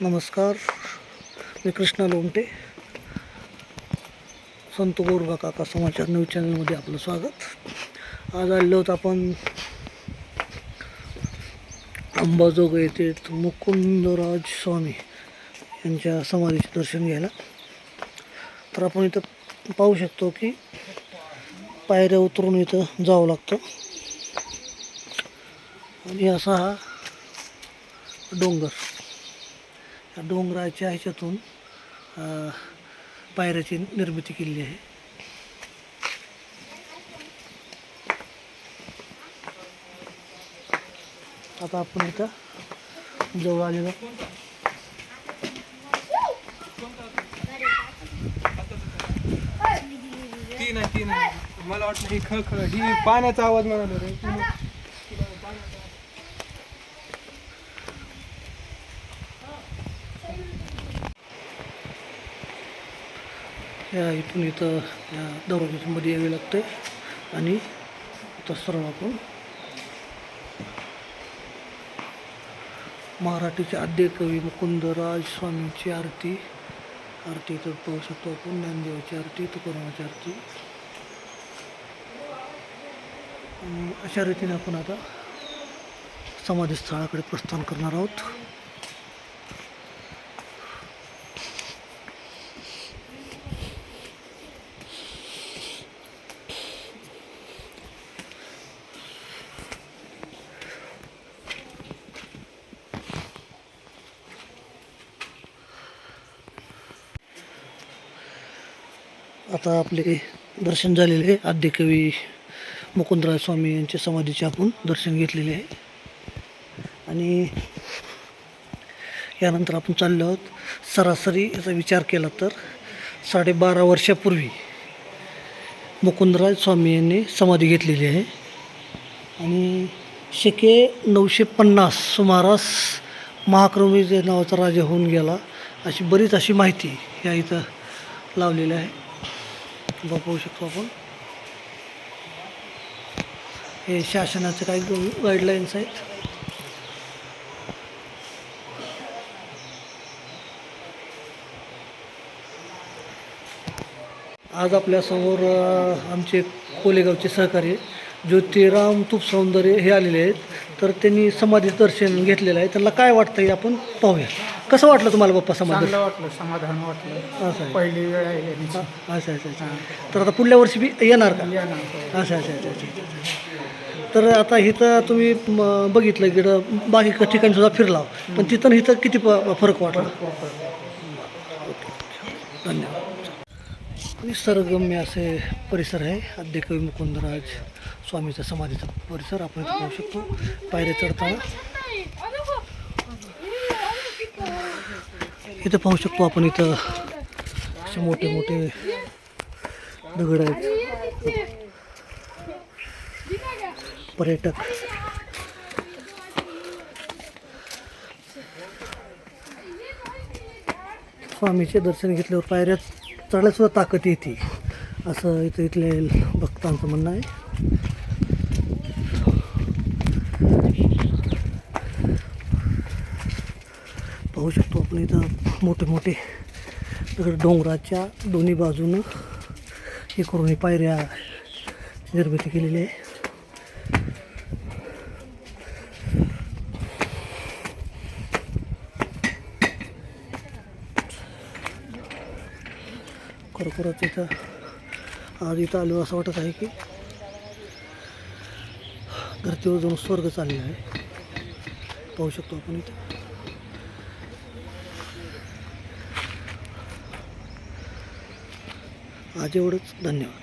नमस्कार मी कृष्णा लोमटे. संत गोरबा काका समाचार न्यूज चॅनलमध्ये आपलं स्वागत. आज आलो होत आपण अंबाजोग येथे मुकुंदराज स्वामी. यांच्या समाधीचे दर्शन घ्यायला. तर आपण इथं पाहू शकतो की पायऱ्या उतरून इथं जावं लागतं. आणि असा हा डोंगर. या डोंगराच्या ह्याच्यातून पायऱ्याची निर्मिती केलेली आहे. आता आपण इथं जवळ आलेलो. मला वाटलं ही खळखळ ही पाण्याचा आवाज म्हणालो रे. या इथून इथं या दरवाजामध्ये यावे लागते आणि इथं सर्व आपण मराठीचे आद्य कवी मुकुंदराज स्वामींची आरती आरती इथं पाहू शकतो आपण. ज्ञानदेवाची आरती तुकारामाची आरती. आणि अशा रीतीने आपण आता समाधी स्थळाकडे प्रस्थान करणार आहोत. आता आपले दर्शन झालेले आहे आद्यकवी मुकुंदराज स्वामी यांच्या समाधीचे आपण दर्शन घेतलेले आहे. आणि यानंतर आपण चाललो आहोत. सरासरी याचा विचार केला तर साडेबारा वर्षापूर्वी मुकुंदराज स्वामी यांनी समाधी घेतलेली आहे. आणि शिके नऊशे पन्नास सुमारास महाक्रमी नावाचा राजा होऊन गेला अशी बरीच अशी माहिती या इथं लावलेली आहे. बघू पाहू शकतो आपण. हे शासनाचे काही गाईडलाईन्स आहेत. आज आपल्यासमोर आमचे कोलेगावचे सहकारी ज्योतिराम तूप सौंदर्य हे आलेले आहेत. तर त्यांनी समाधी दर्शन घेतलेलं आहे. त्यांना काय वाटतं हे आपण पाहूया. कसं वाटलं तुम्हाला बाप्पा समाधी? चांगलं वाटलं समाधान वाटलं. असं आहे. पहिली वेळ आहे. यांची. अच्छा अच्छा अच्छा तर आता पुढल्या वर्षी बी येणार का. अच्छा अच्छा अच्छा अच्छा अच्छा तर आता इथं तुम्ही म, बघितलं इकडं बाकी ठिकाणी सुद्धा फिरला. पण तिथं आणि इथं किती प- फरक वाटला? धन्यवाद. निसर्गम्य असे परिसर आहे. आद्यकवी मुकुंदराज स्वामीचा समाधीचा परिसर. आपण इथं पाहू शकतो. पायऱ्या चढताना. इथं पाहू शकतो आपण इथं असे मोठे मोठे दगड आहेत. पर्यटक. स्वामीचे दर्शन घेतल्यावर पायऱ्या चढल्यासुद्धा ताकद येते. असं इथं इथले भक्तांचं म्हणणं आहे. पाहू शकतो आपण इथं मोठे मोठे डोंगराच्या दोन्ही बाजूनं हे करून पायऱ्या निर्मिती केलेली आहे. खरोखरच इथं आज इथं आलो असं वाटत आहे की धरतीवर जाऊन स्वर्ग चाललेला आहे. पाहू शकतो आपण इथं. आज एवढंच. धन्यवाद.